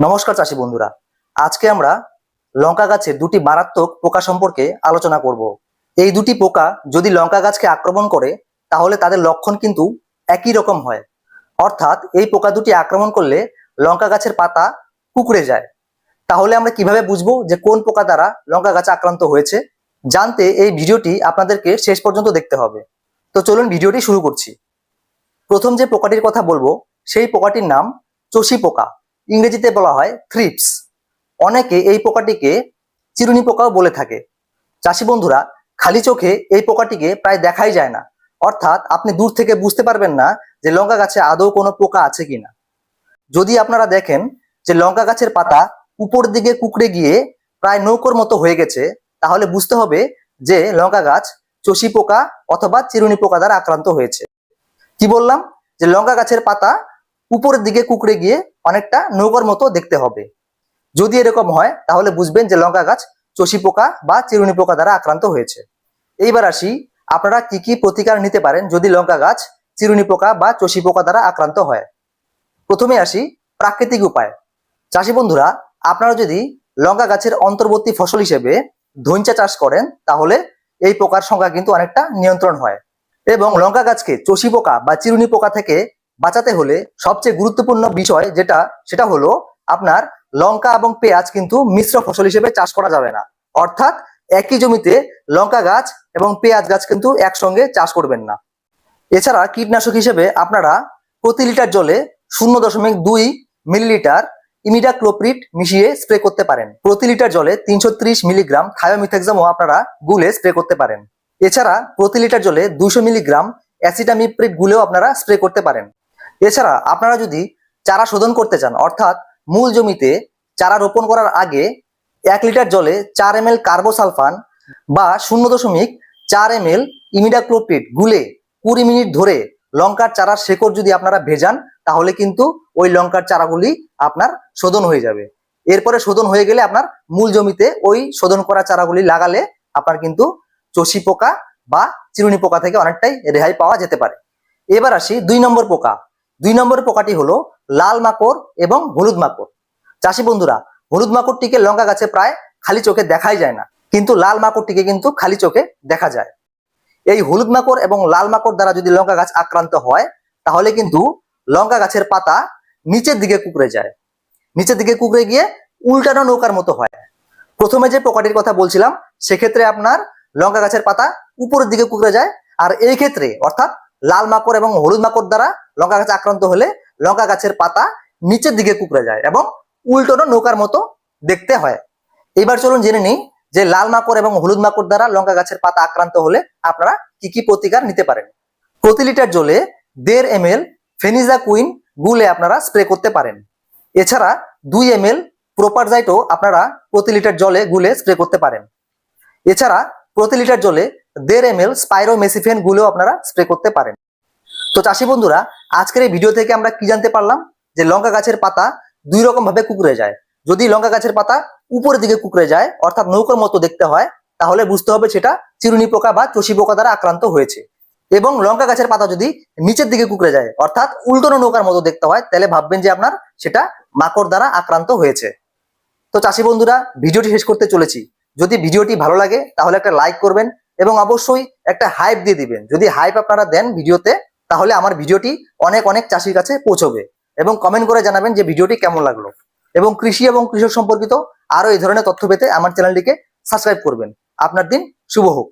নমস্কার চাষি বন্ধুরা। আজকে আমরা লঙ্কা গাছের দুটি মারাত্মক পোকা সম্পর্কে আলোচনা করব। এই দুটি পোকা যদি লঙ্কা গাছকে আক্রমণ করে, তাহলে তাদের লক্ষণ কিন্তু একই রকম হয়। অর্থাৎ এই পোকা দুটি আক্রমণ করলে লঙ্কা গাছের পাতা কুকড়ে যায়। তাহলে আমরা কীভাবে বুঝব যে কোন পোকা দ্বারা লঙ্কা গাছ আক্রান্ত হয়েছে? জানতে এই ভিডিওটি আপনাদেরকে শেষ পর্যন্ত দেখতে হবে। তো চলুন ভিডিওটি শুরু করছি। প্রথম যে পোকাটির কথা বলব, সেই পোকাটির নাম চষি পোকা। ইংরেজিতে বলা হয় থ্রিপস অনেকে এই পোকাটিকে চিরুনি পোকাও বলে থাকে। চাষি বন্ধুরা, খালি চোখে এই পোকাটিকে প্রায় দেখাই যায় না। অর্থাৎ আপনি দূর থেকে বুঝতে পারবেন না যে লঙ্কা গাছে আদৌ কোনো পোকা আছে কিনা। যদি আপনারা দেখেন যে লঙ্কা গাছের পাতা উপর দিকে কুকড়ে গিয়ে প্রায় নৌকোর মতো হয়ে গেছে, তাহলে বুঝতে হবে যে লঙ্কা গাছ চষি পোকা অথবা চিরুনি পোকা দ্বারা আক্রান্ত হয়েছে। কি বললাম? যে লঙ্কা গাছের পাতা উপরের দিকে কুকড়ে গিয়ে অনেকটা নৌকার মতো দেখতে হবে। যদি এরকম হয়, তাহলে বুঝবেন যে লঙ্কা গাছ চষি পোকা বা চিরুনি পোকা দ্বারা আক্রান্ত হয়েছে। এইবার আসি, আপনারা কি কি প্রতিকার নিতে পারেন যদি লঙ্কা গাছ, চিরুনি পোকা বা চষি পোকা দ্বারা আক্রান্ত হয়? প্রথমে আসি প্রাকৃতিক উপায়। চাষি বন্ধুরা, আপনারা যদি লঙ্কা গাছের অন্তর্বর্তী ফসল হিসেবে ধইঞ্চা চাষ করেন, তাহলে এই পোকার সংখ্যা কিন্তু অনেকটা নিয়ন্ত্রণ হয়। এবং লঙ্কা গাছকে চষি পোকা বা চিরুনি পোকা থেকে বাঁচাতে হলে সবচেয়ে গুরুত্বপূর্ণ বিষয় যেটা, সেটা হলো আপনার লঙ্কা এবং পেঁয়াজ কিন্তু মিশ্র ফসল হিসেবে চাষ করা যাবে না। অর্থাৎ একই জমিতে লঙ্কা গাছ এবং পেঁয়াজ গাছ কিন্তু একসঙ্গে চাষ করবেন না। এছাড়া কীটনাশক হিসেবে আপনারা প্রতি লিটার জলে শূন্য দশমিক দুই মিলিলিটার ইমিডাক্লোপ্রিট মিশিয়ে স্প্রে করতে পারেন। প্রতি লিটার জলে তিনশো ত্রিশ মিলিগ্রাম থায়োমিথেক্সামও আপনারা গুলে স্প্রে করতে পারেন। এছাড়া প্রতি লিটার জলে দুশো মিলিগ্রাম অ্যাসিটামিপ্রিড গুলেও আপনারা স্প্রে করতে পারেন। এছাড়া আপনারা যদি চারা শোধন করতে চান, অর্থাৎ মূল জমিতে চারা রোপণ করার আগে এক লিটার জলে চার এম এল কার্বোসালফান বা শূন্য দশমিক চার এম এল ইমিডাক্লোপ্রিড গুলে কুড়ি মিনিট ধরে লঙ্কার চারার শেকড় যদি আপনারা ভেজান, তাহলে কিন্তু ওই লঙ্কার চারাগুলি আপনার শোধন হয়ে যাবে। এরপরে শোধন হয়ে গেলে আপনার মূল জমিতে ওই শোধন করা চারাগুলি লাগালে আপনার কিন্তু চষি পোকা বা চিরুনি পোকা থেকে অনেকটাই রেহাই পাওয়া যেতে পারে। এবার আসি দুই নম্বর পোকা দুই নম্বর পোকাটি হলো লাল মাকড় এবং হলুদ মাকড়। চাষি বন্ধুরা, হলুদ মাকড়টিকে লঙ্কা গাছে প্রায় খালি চোখে দেখাই যায় না, কিন্তু লাল মাকড়টিকে কিন্তু খালি চোখে দেখা যায়। এই হলুদ মাকড় এবং লাল মাকড় দ্বারা যদি লঙ্কা গাছ আক্রান্ত হয়, তাহলে কিন্তু লঙ্কা গাছের পাতা নিচের দিকে কুকড়ে যায়। নিচের দিকে কুকড়ে গিয়ে উল্টানো নৌকার মতো হয়। প্রথমে যে পোকাটির কথা বলছিলাম, সেক্ষেত্রে আপনার লঙ্কা গাছের পাতা উপরের দিকে কুকড়ে যায়, আর এই ক্ষেত্রে, অর্থাৎ লাল মাকড় এবং হলুদ মাকড় দ্বারা লঙ্কা গাছ আক্রান্ত হলে লঙ্কা গাছের পাতা নিচের দিকে কুকড়ে যায় এবং উল্টোনো নৌকার মতো দেখতে হয়। এবার চলুন জেনে নিই যে লাল মাকড় এবং হলুদ মাকড় দ্বারা লঙ্কা গাছের পাতা আক্রান্ত হলে আপনারা কি কি প্রতিকার নিতে পারেন? প্রতি লিটার জলে দেড় এম এল ফেনিজা কুইন গুলে আপনারা স্প্রে করতে পারেন। এছাড়া দুই এম এল প্রোপারজাইটও আপনারা প্রতি লিটার জলে গুলে স্প্রে করতে পারেন। এছাড়া প্রতি লিটার জলে দেড় এম এল স্পাইরোমেসিফেনগুলো আপনারা স্প্রে করতে পারেন। তো চাষি বন্ধুরা, আজকের এই ভিডিও থেকে আমরা কি জানতে পারলাম? যে লঙ্কা গাছের পাতা দুই রকম ভাবে কুকুরে যায়। যদি লঙ্কা গাছের পাতা উপরের দিকে কুকড়ে যায়, অর্থাৎ নৌকার মতো দেখতে হয়, তাহলে বুঝতে হবে সেটা চিরুনি পোকা বা চষি পোকা দ্বারা আক্রান্ত হয়েছে। এবং লঙ্কা গাছের পাতা যদি নিচের দিকে কুকড়ে যায়, অর্থাৎ উল্টোনো নৌকার মতো দেখতে হয়, তাহলে ভাববেন যে আপনার সেটা মাকড় দ্বারা আক্রান্ত হয়েছে। তো চাষি বন্ধুরা, ভিডিওটি শেষ করতে চলেছি। যদি ভিডিওটি ভালো লাগে, তাহলে একটা লাইক করবেন এবং অবশ্যই একটা হাইপ দিয়ে দিবেন। যদি হাইপ আপনারা দেন ভিডিওতে, তাহলে আমার ভিডিওটি অনেক অনেক চাষির কাছে পৌঁছবে এবং কমেন্ট করে জানাবেন যে ভিডিওটি কেমন লাগল। এবং কৃষি এবং কৃষক সম্পর্কিত আরও এই ধরনের তথ্য পেতে আমার চ্যানেলটিকে সাবস্ক্রাইব করবেন। আপনার দিন শুভ হোক।